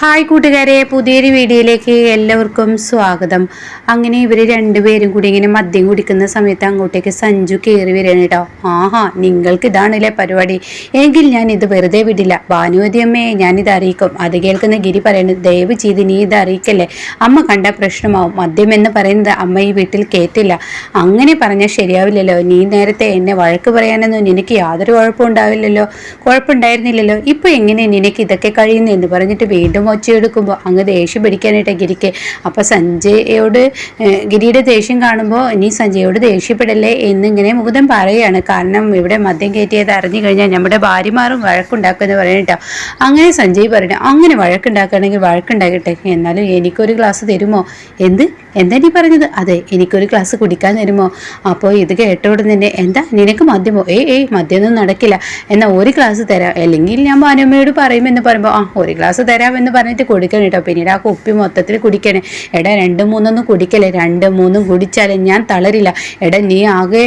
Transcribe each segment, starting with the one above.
Hi കൂട്ടുകാരെ പുതിയൊരു വീഡിയോയിലേക്ക് എല്ലാവർക്കും സ്വാഗതം. അങ്ങനെ ഇവർ രണ്ടുപേരും കൂടി ഇങ്ങനെ മദ്യം കുടിക്കുന്ന സമയത്ത് അങ്ങോട്ടേക്ക് സഞ്ജു കയറി വരികയാണ് കേട്ടോ. ആഹാ നിങ്ങൾക്ക് ഇതാണല്ലേ പരിപാടി. എങ്കിൽ ഞാൻ ഇത് വെറുതെ വിടില്ല. ഭാനുവതി അമ്മയെ ഞാനിത് അറിയിക്കും. അത് കേൾക്കുന്ന ഗിരി പറയുന്നത് ദയവ് ചെയ്ത് നീ ഇത് അറിയിക്കല്ലേ? അമ്മ കണ്ട പ്രശ്നമാവും. മദ്യം എന്ന് പറയുന്നത് അമ്മ ഈ വീട്ടിൽ കേട്ടില്ല അങ്ങനെ പറഞ്ഞാൽ ശരിയാവില്ലല്ലോ. നീ നേരത്തെ എന്നെ വഴക്ക് പറയാനൊന്നും നിനക്ക് യാതൊരു കുഴപ്പമുണ്ടാവില്ലല്ലോ. കുഴപ്പമുണ്ടായിരുന്നില്ലല്ലോ. ഇപ്പം എങ്ങനെ നിനക്ക് ഇതൊക്കെ കഴിയുന്നു? എന്ന് പറഞ്ഞിട്ട് വീണ്ടും ഒച്ചയെടുക്കുമ്പോൾ അങ്ങ് ദേഷ്യം പിടിക്കാനായിട്ട് ഗിരിക്ക്. അപ്പോൾ സഞ്ജയോട് ഗിരിയുടെ ദേഷ്യം കാണുമ്പോൾ നീ സഞ്ജയോട് ദേഷ്യപ്പെടല്ലേ? എന്നിങ്ങനെ മുകുതൻ പറയുകയാണ്. കാരണം ഇവിടെ മദ്യം കയറ്റിയത് അറിഞ്ഞു കഴിഞ്ഞാൽ നമ്മുടെ ഭാര്യമാരും വഴക്കുണ്ടാക്കുമെന്ന് പറയണട്ടോ അങ്ങനെ സഞ്ജയ് പറഞ്ഞു അങ്ങനെ വഴക്കുണ്ടാക്കുകയാണെങ്കിൽ വഴക്കുണ്ടാക്കട്ടെ എന്നാലും എനിക്കൊരു ഗ്ലാസ് തരുമോ? എന്ത്? എന്താ നീ പറഞ്ഞത്? അതെ എനിക്കൊരു ഗ്ലാസ് കുടിക്കാൻ തരുമോ? അപ്പോൾ ഇത് കേട്ട ഉടനെ തന്നെ എന്താ? നിനക്ക് മദ്യമോ? ഏയ് ഏയ് മദ്യമൊന്നും നടക്കില്ല. എന്നാൽ ഒരു ഗ്ലാസ് തരാം. അല്ലെങ്കിൽ ഞാൻ ഭാനുമ്മയോട് പറയുമെന്ന് പറയുമ്പോൾ ആ ഒരു ഗ്ലാസ് തരാമെന്ന് പറഞ്ഞിട്ട് കൊടുക്കണം കേട്ടോ. പിന്നീട് ആ കുപ്പി മൊത്തത്തിൽ കുടിക്കണേ. എടാ രണ്ടും മൂന്നൊന്നും കുടിക്കല്ലേ? രണ്ടും മൂന്നും കുടിച്ചാലേ ഞാൻ തളരില്ല. എടാ നീ ആകെ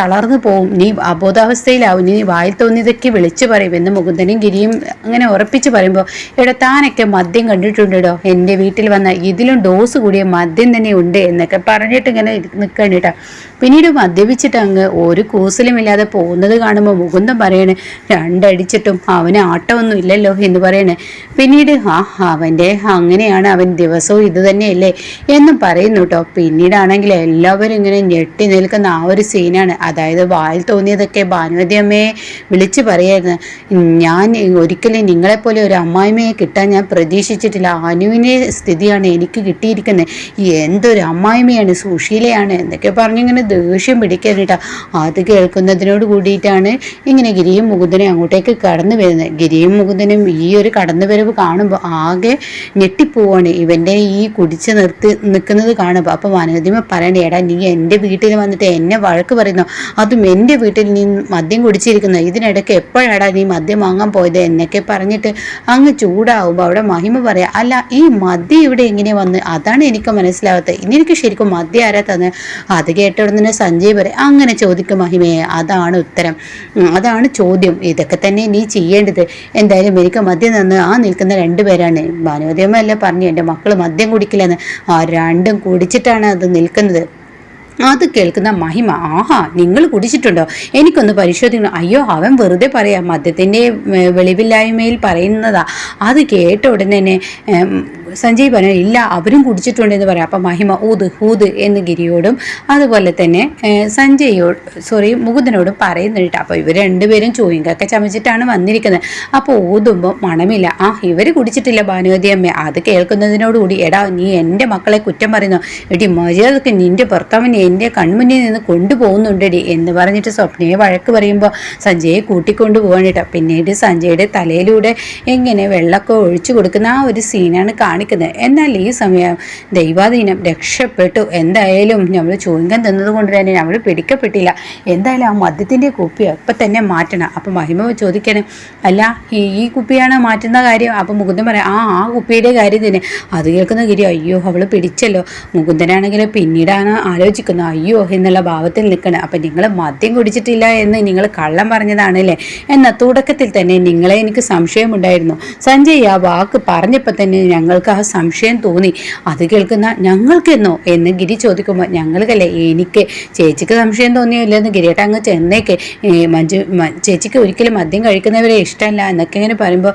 തളർന്നു പോവും. നീ അബോധാവസ്ഥയിലാവും. നീ വായിൽ തോന്നിയതൊക്കെ വിളിച്ചു പറയും. എന്ന് മുകുന്ദനും ഗിരിയും അങ്ങനെ ഉറപ്പിച്ച് പറയുമ്പോൾ എടാ താനൊക്കെ മദ്യം കണ്ടിട്ടുണ്ടോ എന്റെ വീട്ടിൽ വന്ന ഇതിലും ഡോസ് കൂടിയ മദ്യം തന്നെ ഉണ്ട് എന്നൊക്കെ പറഞ്ഞിട്ട് ഇങ്ങനെ നിൽക്കണം കേട്ടോ. പിന്നീട് മദ്യപിച്ചിട്ട് അങ്ങ് ഒരു കൂസലുമില്ലാതെ പോകുന്നത് കാണുമ്പോൾ മുകുന്ദൻ പറയണേ രണ്ടടിച്ചിട്ടും അവന് ആട്ടമൊന്നും ഇല്ലല്ലോ എന്ന് പറയണേ. പിന്നീട് ആ അവന്റെ അങ്ങനെയാണ് അവൻ ദിവസവും ഇത് തന്നെയല്ലേ എന്ന് പറയുന്നു കേട്ടോ പിന്നീടാണെങ്കിൽ എല്ലാവരും ഇങ്ങനെ ഞെട്ടി നിൽക്കുന്ന ആ ഒരു സീനാണ് അതായത് വായിൽ തോന്നിയതൊക്കെ ഭാനുവതി അമ്മയെ വിളിച്ചു പറയായിരുന്നു. ഞാൻ ഒരിക്കലും നിങ്ങളെപ്പോലെ ഒരു അമ്മായിമ്മയെ കിട്ടാൻ ഞാൻ പ്രതീക്ഷിച്ചിട്ടില്ല. അനുവിനെ സ്ഥിതിയാണ് എനിക്ക് കിട്ടിയിരിക്കുന്നത്. എന്തൊരു അമ്മായിമ്മയാണ് സുശീലയാണ് എന്നൊക്കെ പറഞ്ഞിങ്ങനെ ദേഷ്യം പിടിക്കാനിട്ടാ അത് കേൾക്കുന്നതിനോട് കൂടിയിട്ടാണ് ഇങ്ങനെ ഗിരിയും മുകുന്ദനും അങ്ങോട്ടേക്ക് കടന്നു വരുന്നത്. ഗിരിയും മുകുന്ദനും ഈ ഒരു കടന്നുവരവ് കാണുമ്പോൾ ആകെ ഞെട്ടിപ്പോവാണ്. ഇവന്റെ ഈ കുടിച്ച് നിർത്തി നിൽക്കുന്നത് കാണുമ്പോൾ അപ്പോൾ വനോദിമ പറയണേ എടാ നീ എന്റെ വീട്ടിൽ വന്നിട്ട് എന്നെ വഴക്ക് പറയുന്നു? അതും എന്റെ വീട്ടിൽ നീ മദ്യം കുടിച്ചിരിക്കുന്നു? ഇതിനിടയ്ക്ക് എപ്പോഴാടാ നീ മദ്യം വാങ്ങാൻ പോയത്? എന്നൊക്കെ പറഞ്ഞിട്ട് അങ്ങ് ചൂടാവുമ്പോൾ അവിടെ മഹിമ പറയാം അല്ല ഈ മദ്യം ഇവിടെ എങ്ങനെ വന്ന്? അതാണ് എനിക്ക് മനസ്സിലാവാത്തത്. ഇനി എനിക്ക് ശരിക്കും മദ്യം ആരാ തന്നെ? അത് കേട്ട ഉടനെ സഞ്ജയ് പറയും അങ്ങനെ ചോദിക്കും മഹിമയെ അതാണ് ഉത്തരം. അതാണ് ചോദ്യം. ഇതൊക്കെ തന്നെ നീ ചെയ്യേണ്ടത്. എന്തായാലും എനിക്ക് മദ്യം തന്ന് ആ നിൽക്കുന്ന രണ്ടുപേരാണ് ഭാനുവതിയമ്മ അല്ലേ പറഞ്ഞു. എന്റെ മക്കൾ മദ്യം കുടിക്കില്ലെന്ന്. ആ രണ്ടും കുടിച്ചിട്ടാണ് അത് നിൽക്കുന്നത്. അത് കേൾക്കുന്ന മഹിമ ആഹാ നിങ്ങൾ കുടിച്ചിട്ടുണ്ടോ? എനിക്കൊന്ന് പരിശോധിക്കണം. അയ്യോ അവൻ വെറുതെ പറയാം മദ്യത്തിന്റെ വെളിവില്ലായ്മയിൽ പറയുന്നതാ. അത് കേട്ട ഉടനെ തന്നെ സഞ്ജയ് പറഞ്ഞു ഇല്ല അവരും കുടിച്ചിട്ടുണ്ടെന്ന് പറയാം. അപ്പം മഹിമ ഊത് ഹൂത് എന്ന് ഗിരിയോടും അതുപോലെ തന്നെ സഞ്ജയോട് സോറി മുകുന്ദനോടും പറയുന്നുണ്ട് അപ്പോൾ ഇവർ രണ്ടുപേരും ചോയിങ്കൊക്കെ ചമച്ചിട്ടാണ് വന്നിരിക്കുന്നത്. അപ്പോൾ ഊതുമ്പോൾ മണമില്ല. ആ ഇവർ കുടിച്ചിട്ടില്ല ഭാനുവതി അമ്മ. അത് കേൾക്കുന്നതിനോടുകൂടി എടാ നീ എന്റെ മക്കളെ കുറ്റം പറയുന്നു? എടി മര്യാദയ്ക്ക് നിന്റെ ഭർത്താവിനെ എന്റെ കൺമുന്നിൽ നിന്ന് കൊണ്ടുപോകുന്നുണ്ടടി എന്ന് പറഞ്ഞിട്ട് സ്വപ്നയെ വഴക്ക് പറയുമ്പോൾ സഞ്ജയെ കൂട്ടിക്കൊണ്ടു പോകാനിട്ടോ പിന്നീട് സഞ്ജയുടെ തലയിലൂടെ എങ്ങനെ വെള്ളമൊക്കെ ഒഴിച്ചു കൊടുക്കുന്ന ആ ഒരു സീനാണ് കാണിക്കുന്നത്. എന്നാൽ ഈ സമയം ദൈവാധീനം രക്ഷപ്പെട്ടു. എന്തായാലും നമ്മൾ ചൂങ്കം തന്നത് കൊണ്ട് തന്നെ നമ്മൾ പിടിക്കപ്പെട്ടില്ല. എന്തായാലും ആ മദ്യത്തിന്റെ കുപ്പി അപ്പം തന്നെ മാറ്റണം. അപ്പം മഹിമ ചോദിക്കണേ അല്ല ഈ കുപ്പിയാണ് മാറ്റുന്ന കാര്യം? അപ്പം മുകുന്ദൻ പറയാം ആ ആ കുപ്പിയുടെ കാര്യം തന്നെ. അത് കേൾക്കുന്ന ഗിരി അയ്യോ അവൾ പിടിച്ചല്ലോ. മുകുന്ദനാണെങ്കിൽ പിന്നീടാണ് ആലോചിക്കുന്നത് അയ്യോ എന്നുള്ള ഭാവത്തിൽ നിൽക്കണം. അപ്പം നിങ്ങൾ മദ്യം കുടിച്ചിട്ടില്ല എന്ന് നിങ്ങൾ കള്ളം പറഞ്ഞതാണല്ലേ എന്നാൽ തുടക്കത്തിൽ തന്നെ നിങ്ങളെ എനിക്ക് സംശയമുണ്ടായിരുന്നു. സഞ്ജയ് ആ വാക്ക് പറഞ്ഞപ്പോൾ തന്നെ ഞങ്ങൾക്ക് ആ സംശയം തോന്നി. അത് കേൾക്കുന്ന ഞങ്ങൾക്കെന്നോ? എന്ന് ഗിരി ചോദിക്കുമ്പോൾ ഞങ്ങൾക്കല്ലേ എനിക്ക് ചേച്ചിക്ക് സംശയം തോന്നിയില്ലെന്ന് ഗിരിയേട്ട അങ്ങ് ചെന്നേക്ക്. മഞ്ജു ചേച്ചിക്ക് ഒരിക്കലും മദ്യം കഴിക്കുന്നവരെ ഇഷ്ടമല്ല എന്നൊക്കെ ഇങ്ങനെ പറയുമ്പോൾ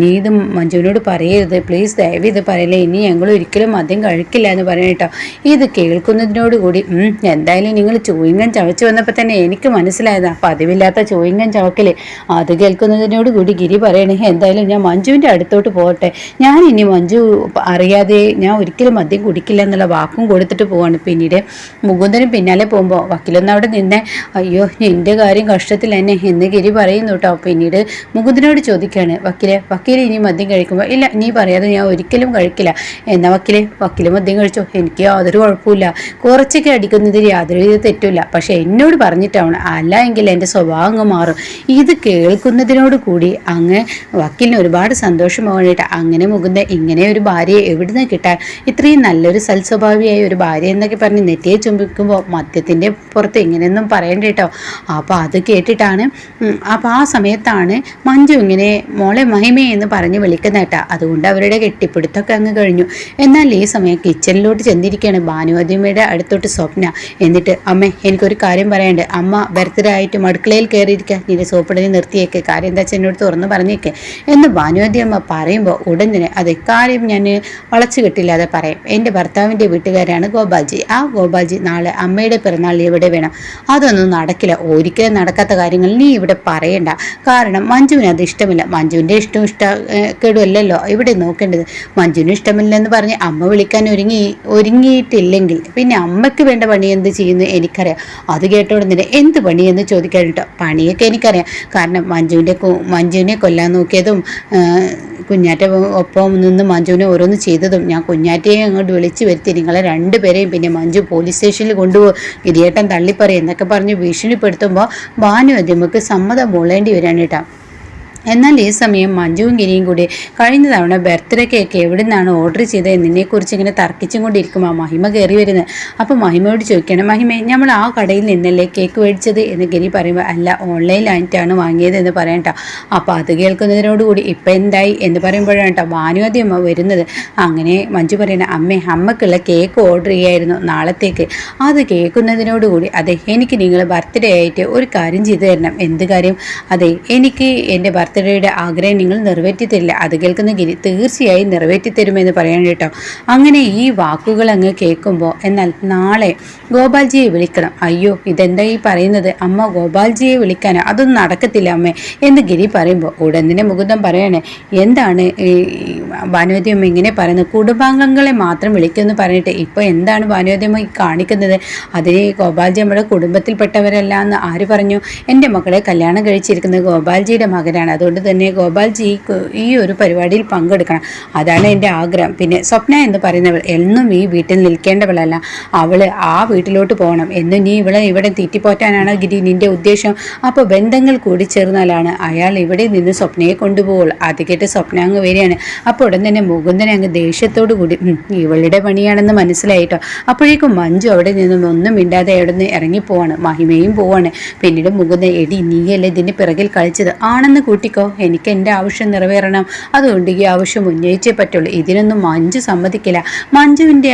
നീ ഇത് മഞ്ജുവിനോട് പറയരുത്. പ്ലീസ് ദയവ് ഇത് പറയില്ല. ഇനി ഞങ്ങൾ ഒരിക്കലും മദ്യം കഴിക്കില്ല എന്ന് പറയട്ടോ ഇത് കേൾക്കുന്നതിനോട് കൂടി എന്തായാലും നിങ്ങൾ ചോയിങ്ങൻ ചവച്ച് വന്നപ്പോൾ തന്നെ എനിക്ക് മനസ്സിലായത്. ആ പതിവില്ലാത്ത ചോയിങ്ങൻ ചവക്കൽ. അത് കേൾക്കുന്നതിനോട് കൂടി ഗിരി പറയണേ എന്തായാലും ഞാൻ മഞ്ജുവിന്റെ അടുത്തോട്ട് പോകട്ടെ. ഞാൻ ഇനി മഞ്ജു അറിയാതെ ഞാൻ ഒരിക്കലും മദ്യം കുടിക്കില്ല എന്നുള്ള വാക്കും കൊടുത്തിട്ട് പോവാണ്. പിന്നീട് മുകുന്ദനും പിന്നാലെ പോകുമ്പോൾ വക്കീലൊന്നും അവിടെ നിന്നെ അയ്യോ എന്റെ കാര്യം കഷ്ടത്തിൽ തന്നെ എന്ന് ഗിരി പറയുന്നു കേട്ടോ പിന്നീട് മുകുന്ദനോട് ചോദിക്കുകയാണ് വക്കീലെ വക്കീൽ ഇനി മദ്യം കഴിക്കുമ്പോൾ ഇല്ല നീ പറയാതെ ഞാൻ ഒരിക്കലും കഴിക്കില്ല. എന്നാ വക്കീലെ വക്കീൽ മദ്യം കഴിച്ചോ? എനിക്ക് യാതൊരു കുഴപ്പമില്ല കുറച്ചൊക്കെ അടിക്കുന്നതിൽ യാതൊരു വിധ തെറ്റില്ല പക്ഷേ എന്നോട് പറഞ്ഞിട്ടാണ് അല്ല എങ്കിൽ എന്റെ സ്വഭാവം അങ്ങ് മാറും. ഇത് കേൾക്കുന്നതിനോട് കൂടി അങ്ങ് വക്കീലിന് ഒരുപാട് സന്തോഷമാവാനായിട്ട് അങ്ങനെ മുകുന്ദ ഇങ്ങനെ ഇങ്ങനെ ഒരു ഭാര്യയെ എവിടുന്ന് കിട്ടാൻ? ഇത്രയും നല്ലൊരു സൽസ്വഭാവിയായ ഒരു ഭാര്യ എന്നൊക്കെ പറഞ്ഞ് നെറ്റിയെ ചുംബിക്കുമ്പോൾ മദ്യത്തിന്റെ പുറത്ത് ഇങ്ങനെയൊന്നും പറയണ്ട കേട്ടോ. അപ്പോൾ അത് കേട്ടിട്ടാണ് അപ്പോൾ ആ സമയത്താണ് മഞ്ജു ഇങ്ങനെ മോളെ മഹിമേ എന്ന് പറഞ്ഞ് വിളിക്കുന്ന കേട്ടാ. അതുകൊണ്ട് അവരുടെ കെട്ടിപ്പിടുത്തൊക്കെ അങ്ങ് കഴിഞ്ഞു. എന്നാൽ ഈ സമയം കിച്ചണിലോട്ട് ചെന്നിരിക്കുകയാണ് ഭാനുവതിമയുടെ അടുത്തോട്ട് സ്വപ്ന. എന്നിട്ട് അമ്മേ എനിക്കൊരു കാര്യം പറയാനുണ്ട് അമ്മ ബർത്ത്ഡേ ആയിട്ടും അടുക്കളയിൽ കയറിയിരിക്കുക നിന്റെ സോപ്പിടനെ നിർത്തിയേക്ക്. കാര്യം എന്താ വെച്ചാൽ എന്നോട് തുറന്ന് പറഞ്ഞേക്ക്. എന്ന് ഭാനുവതി അമ്മ പറയുമ്പോൾ ഉടൻ തന്നെ അതെ കാര്യം ഞാൻ വളച്ചു കെട്ടില്ലാതെ പറയും. എന്റെ ഭർത്താവിന്റെ വീട്ടുകാരാണ് ഗോപാൽജി. ആ ഗോപാൽജി നാളെ അമ്മയുടെ പിറന്നാൾ ഇവിടെ വേണം? അതൊന്നും നടക്കില്ല. ഒരിക്കലും നടക്കാത്ത കാര്യങ്ങൾ നീ ഇവിടെ പറയണ്ട. കാരണം മഞ്ജുവിന് അത് ഇഷ്ടമില്ല. മഞ്ജുവിന്റെ ഇഷ്ടം ഇഷ്ട കേടുമല്ലല്ലോ ഇവിടെ നോക്കേണ്ടത് മഞ്ജുവിന് ഇഷ്ടമില്ലെന്ന് പറഞ്ഞ് അമ്മ വിളിക്കാൻ ഒരുങ്ങി ഒരുങ്ങിയിട്ടില്ലെങ്കിൽ പിന്നെ അമ്മയ്ക്ക് വേണ്ട പണി എന്ത് ചെയ്യുന്നു എനിക്കറിയാം. അത് കേട്ടോടുന്നില്ല എന്ത് പണിയെന്ന് ചോദിക്കാൻ കേട്ടോ പണിയൊക്കെ എനിക്കറിയാം. കാരണം മഞ്ജുവിന്റെ മഞ്ജുവിനെ കൊല്ലാൻ നോക്കിയതും കുഞ്ഞാറ്റ ഒപ്പം നിന്ന് മഞ്ജുവിനെ ഓരോന്ന് ചെയ്തതും ഞാൻ കുഞ്ഞാറ്റയെ അങ്ങോട്ട് വിളിച്ചു വരുത്തി നിങ്ങളെ രണ്ടുപേരെയും പിന്നെ മഞ്ജു പോലീസ് സ്റ്റേഷനിൽ കൊണ്ടുപോകും ഗിരിയേട്ടൻ തള്ളിപ്പറയും എന്നൊക്കെ പറഞ്ഞ് ഭീഷണിപ്പെടുത്തുമ്പോൾ ഭാനു അതിമുക്ക് സമ്മതം മൂളേണ്ടി വരാണ് എന്നാൽ ഈ സമയം മഞ്ജുവും ഗിരിയും കൂടി കഴിഞ്ഞ തവണ ബർത്ത്ഡേ കേക്ക് എവിടെ നിന്നാണ് ഓർഡർ ചെയ്തത് എന്നതിനെക്കുറിച്ച് ഇങ്ങനെ തർക്കിച്ചും കൊണ്ടിരിക്കും ആ മഹിമ കയറി വരുന്നത്. അപ്പോൾ മഹിമയോട് ചോദിക്കണം മഹിമ നമ്മൾ ആ കടയിൽ നിന്നല്ലേ കേക്ക് മേടിച്ചത്? എന്ന് ഗിരി പറയുമ്പോൾ അല്ല ഓൺലൈനായിട്ടാണ് വാങ്ങിയത് എന്ന് പറയട്ടോ അപ്പോൾ അത് കേൾക്കുന്നതിനോടുകൂടി ഇപ്പം എന്തായി എന്ന് പറയുമ്പോഴാണ് കേട്ടോ ഭാനുവതി അമ്മ വരുന്നത്. അങ്ങനെ മഞ്ജു പറയുന്ന അമ്മേ അമ്മക്കുള്ള കേക്ക് ഓർഡർ ചെയ്യായിരുന്നു നാളത്തേക്ക്. അത് കേൾക്കുന്നതിനോടുകൂടി അതെ എനിക്ക് നിങ്ങൾ ബർത്ത്ഡേ ആയിട്ട് ഒരു കാര്യം ചെയ്തു തരണം. എന്ത് കാര്യം? അതെ എനിക്ക് എന്റെ ബർത്ത്ഡേയുടെ ആഗ്രഹം നിങ്ങൾ നിറവേറ്റി തരില്ല അത് കേൾക്കുന്ന ഗിരി തീർച്ചയായും നിറവേറ്റി തരുമെന്ന് പറയാൻ കേട്ടോ. അങ്ങനെ ഈ വാക്കുകൾ അങ്ങ് കേൾക്കുമ്പോൾ എന്നാൽ നാളെ ഗോപാൽജിയെ വിളിക്കണം. അയ്യോ ഇതെന്താ ഈ പറയുന്നത്? അമ്മ ഗോപാൽജിയെ വിളിക്കാനോ? അതൊന്നും നടക്കത്തില്ല അമ്മേ എന്ന് ഗിരി പറയുമ്പോൾ ഉടനെ മുകുന്ദം പറയണേ എന്താണ് ഈ ഭാനുവതിയമ്മ ഇങ്ങനെ പറയുന്നത്? കുടുംബാംഗങ്ങളെ മാത്രം വിളിക്കുമെന്ന് പറഞ്ഞിട്ട് ഇപ്പോൾ എന്താണ് ഭാനുവതിയമ്മ ഈ കാണിക്കുന്നത്? അതിന് ഗോപാൽജി നമ്മുടെ കുടുംബത്തിൽപ്പെട്ടവരല്ല എന്ന് ആര് പറഞ്ഞു? എന്റെ മക്കളെ കല്യാണം കഴിച്ചിരിക്കുന്നത് ഗോപാൽജിയുടെ മകനാണ്. അതുകൊണ്ട് തന്നെ ഗോപാൽജി ഈ ഒരു പരിപാടിയിൽ പങ്കെടുക്കണം. അതാണ് എന്റെ ആഗ്രഹം. പിന്നെ സ്വപ്ന എന്ന് പറയുന്നവൾ എന്നും ഈ വീട്ടിൽ നിൽക്കേണ്ടവളല്ല. അവൾ ആ വീട്ടിലോട്ട് പോകണം. എന്നും നീ ഇവളെ ഇവിടെ തീറ്റിപ്പോറ്റാനാണ് ഗിരി നിന്റെ ഉദ്ദേശം? അപ്പോൾ ബന്ധങ്ങൾ കൂടി ചേർന്നാലാണ് അയാൾ ഇവിടെ നിന്ന് സ്വപ്നയെ കൊണ്ടുപോകുള്ളൂ അത് കേട്ട് സ്വപ്ന അങ്ങ് വരികയാണ്. അപ്പോൾ ഉടൻ തന്നെ മുകുന്ദനെ അങ്ങ് ദേഷ്യത്തോടു കൂടി ഇവളുടെ പണിയാണെന്ന് മനസ്സിലായിട്ടോ? അപ്പോഴേക്കും മഞ്ജു അവിടെ നിന്നും ഒന്നും മിണ്ടാതെ അവിടെ നിന്ന് ഇറങ്ങിപ്പോവാണ്. മഹിമയും പോവാണ്. പിന്നീട് മുകുന്ദൻ എടി നീയല്ലേ ഇതിന്റെ പിറകിൽ കളിച്ചത്? ആണെന്ന് കൂട്ടിക്കോ എനിക്ക് എന്റെ ആവശ്യം നിറവേറണം. അതുകൊണ്ട് ഈ ആവശ്യം ഉന്നയിച്ചേ പറ്റുള്ളൂ. ഇതിനൊന്നും മഞ്ജു സമ്മതിക്കില്ല. മഞ്ജുവിന്റെ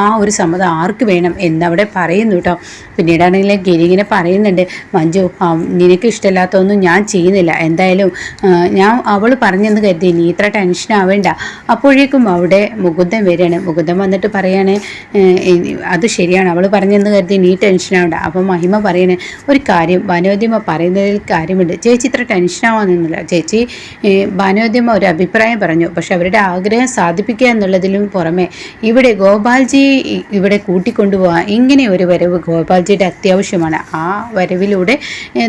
ആ ഒരു സമ്മതം ആർക്ക് വേണം എന്നവിടെ പറയുന്നു കേട്ടോ. പിന്നീടാണെങ്കിൽ ഗിരി ഇങ്ങനെ പറയുന്നുണ്ട്. മഞ്ജു നിനക്ക് ഇഷ്ടമില്ലാത്തൊന്നും ഞാൻ ചെയ്യുന്നില്ല. എന്തായാലും ഞാൻ അവൾ പറഞ്ഞെന്ന് കരുതി നീ ഇത്ര ടെൻഷൻ ആവേണ്ട. അപ്പോഴേക്കും അവിടെ മുകുന്ദൻ വരികയാണ്. മുകുന്ദൻ വന്നിട്ട് പറയാണ് അത് ശരിയാണ്. അവൾ പറഞ്ഞെന്ന് കരുതി നീ ടെൻഷൻ ആവണ്ട. അപ്പോൾ മഹിമ പറയണേ ഒരു കാര്യം വനോദിമ പറയുന്നതിൽ കാര്യമുണ്ട്. ചേച്ചി ഇത്ര ടെൻഷൻ ആവാനൊന്നുമില്ല ചേച്ചി ഭാനോദ്യമ ഒരു അഭിപ്രായം പറഞ്ഞു. പക്ഷെ അവരുടെ ആഗ്രഹം സാധിപ്പിക്കുക എന്നുള്ളതിലും പുറമെ ഇവിടെ ഗോപാൽജി ഇവിടെ കൂട്ടിക്കൊണ്ടുപോകാൻ ഇങ്ങനെ ഒരു വരവ് ഗോപാൽജിയുടെ അത്യാവശ്യമാണ്. ആ വരവിലൂടെ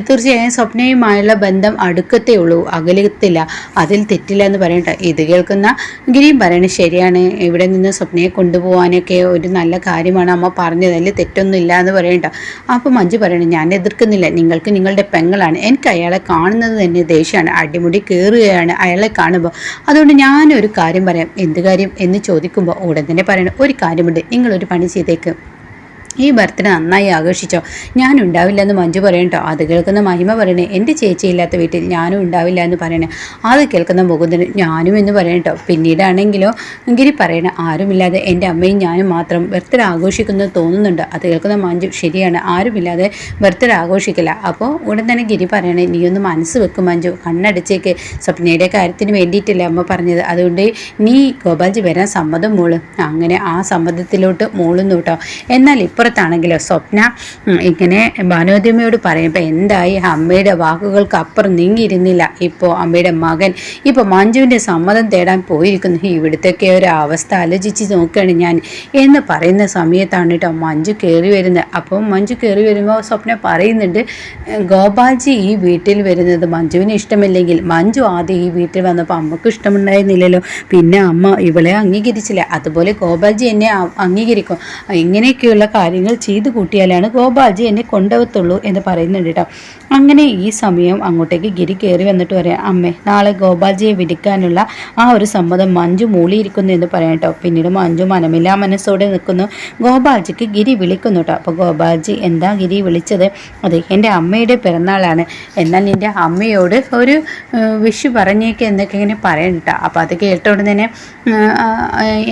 തീർച്ചയായും സ്വപ്നയുമായുള്ള ബന്ധം അടുക്കത്തേ ഉള്ളൂ അകലത്തില്ല അതിൽ തെറ്റില്ല എന്ന് പറയട്ടെ ഇത് കേൾക്കുന്ന ഗിരിയും പറയണത് ശരിയാണ്. ഇവിടെ നിന്ന് സ്വപ്നയെ കൊണ്ടുപോകാനൊക്കെ ഒരു നല്ല കാര്യമാണ്. അമ്മ പറഞ്ഞത് അതിൽ തെറ്റൊന്നുമില്ല എന്ന് പറയണ്ട. അപ്പോൾ മഞ്ജു പറയണേ ഞാൻ എതിർക്കുന്നില്ല. നിങ്ങൾക്ക് നിങ്ങളുടെ പെങ്ങളാണ്. എനിക്ക് അയാളെ കാണുന്നത് തന്നെ ദേഷ്യമാണ്. അടിമുടി കയറുകയാണ് അയാളെ കാണുമ്പോൾ. അതുകൊണ്ട് ഞാനൊരു കാര്യം പറയാം. എന്ത് കാര്യം എന്ന് ചോദിക്കുമ്പോൾ ഉടൻ തന്നെ പറയണം. ഒരു കാര്യമുണ്ട്. നിങ്ങളൊരു പണി ചെയ്തേക്ക്. ഈ ബർത്ത്ഡേ നന്നായി ആഘോഷിച്ചോ? ഞാൻ ഉണ്ടാവില്ല എന്ന് മഞ്ജു പറയട്ടോ അത് കേൾക്കുന്ന മഹിമ പറയണേ എന്റെ ചേച്ചിയില്ലാത്ത വീട്ടിൽ ഞാനും ഉണ്ടാവില്ല എന്ന് പറയണേ. അത് കേൾക്കുന്ന മുകുന്ദന് ഞാനും എന്ന് പറയട്ടോ പിന്നീടാണെങ്കിലോ ഗിരി പറയണേ ആരുമില്ലാതെ എന്റെ അമ്മയും ഞാനും മാത്രം ബർത്ത്ഡേ ആഘോഷിക്കുന്നു തോന്നുന്നുണ്ട്. അത് കേൾക്കുന്ന മഞ്ജു ശരിയാണ് ആരുമില്ലാതെ ബർത്ത്ഡേ ആഘോഷിക്കില്ല. അപ്പോൾ ഉടൻ തന്നെ ഗിരി പറയണേ നീ ഒന്ന് മനസ്സ് വെക്കും മഞ്ജു. കണ്ണടിച്ചേക്ക്. സ്വപ്നയുടെ കാര്യത്തിന് വേണ്ടിയിട്ടില്ല അമ്മ പറഞ്ഞത്. അതുകൊണ്ട് നീ ഗോപാൽജി വരാൻ സമ്മതം മോൾ. അങ്ങനെ ആ സമ്മതത്തിലോട്ട് മോളുന്നു കേട്ടോ. എന്നാൽ ഇപ്പുറം അപ്പുറത്താണെങ്കിലോ? സ്വപ്ന ഇങ്ങനെ ഭാനുവതിയമ്മയോട് പറയുമ്പോൾ എന്തായി? അമ്മയുടെ വാക്കുകൾക്ക് അപ്പുറം നീങ്ങിയിരുന്നില്ല. ഇപ്പോൾ അമ്മയുടെ മകൻ ഇപ്പോൾ മഞ്ജുവിന്റെ സമ്മതം തേടാൻ പോയിരിക്കുന്നു. ഇവിടുത്തൊക്കെ ഒരു അവസ്ഥ ആലോചിച്ച് നോക്കുകയാണ് ഞാൻ. എന്ന് പറയുന്ന സമയത്താണ് കേട്ടോ മഞ്ജു കയറി വരുന്നത്. അപ്പം മഞ്ജു കയറി വരുമ്പോൾ സ്വപ്ന പറയുന്നുണ്ട് ഗോപാൽജി ഈ വീട്ടിൽ വരുന്നത് മഞ്ജുവിന് ഇഷ്ടമില്ലെങ്കിൽ. മഞ്ജു ആദ്യം ഈ വീട്ടിൽ വന്നപ്പോൾ അമ്മയ്ക്ക് ഇഷ്ടമുണ്ടായിരുന്നില്ലല്ലോ. പിന്നെ അമ്മ ഇവളെ അംഗീകരിച്ചില്ല. അതുപോലെ ഗോപാൽജി എന്നെ അംഗീകരിക്കും. ഇങ്ങനെയൊക്കെയുള്ള കാര്യം കാര്യങ്ങൾ ചെയ്തു കൂട്ടിയാലാണ് ഗോപാൽജി എന്നെ കൊണ്ടുപോകത്തുള്ളൂ എന്ന് പറയുന്നുണ്ട് കേട്ടോ അങ്ങനെ ഈ സമയം അങ്ങോട്ടേക്ക് ഗിരി കയറി വന്നിട്ട് പറയാം അമ്മേ നാളെ ഗോപാൽജിയെ വിധിക്കാനുള്ള ആ ഒരു സമ്മതം മഞ്ജു മൂളിയിരിക്കുന്നു എന്ന് പറയാം കേട്ടോ പിന്നീട് മഞ്ജു മനമില്ലാ മനസ്സോടെ നിൽക്കുന്നു. ഗോപാൽജിക്ക് ഗിരി വിളിക്കുന്നു കേട്ടോ അപ്പോൾ ഗോപാൽജി എന്താ ഗിരി വിളിച്ചത്? അതെ എന്റെ അമ്മയുടെ പിറന്നാളാണ്. എന്നാൽ എന്റെ അമ്മയോട് ഒരു വിഷ് പറഞ്ഞേക്ക് എന്നൊക്കെ ഇങ്ങനെ പറയണം കേട്ടോ അപ്പോൾ അത് കേട്ടോണ്ട് തന്നെ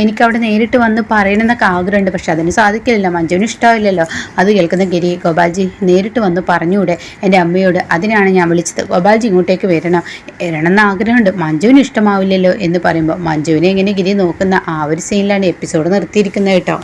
എനിക്കവിടെ നേരിട്ട് വന്ന് പറയണമെന്നൊക്കെ ആഗ്രഹമുണ്ട്. പക്ഷെ അതിന് സാധിക്കില്ല മഞ്ജുവിന് ഇഷ്ടമില്ലല്ലോ. അത് കേൾക്കുന്ന ഗിരി ഗോപാൽജി നേരിട്ട് വന്ന് പറഞ്ഞുകൂടെ എന്റെ അമ്മയോട്. അതിനാണ് ഞാൻ വിളിച്ചത്. ഗോപാൽജി ഇങ്ങോട്ടേക്ക് വരണം. വരണം എന്ന് ആഗ്രഹമുണ്ട്. മഞ്ജുവിന് ഇഷ്ടമാവില്ലല്ലോ എന്ന് പറയുമ്പോൾ മഞ്ജുവിനെ ഇങ്ങനെ ഗിരി നോക്കുന്ന ആ ഒരു സീനിലാണ് എപ്പിസോഡ് നിർത്തിയിരിക്കുന്നത് കേട്ടോ.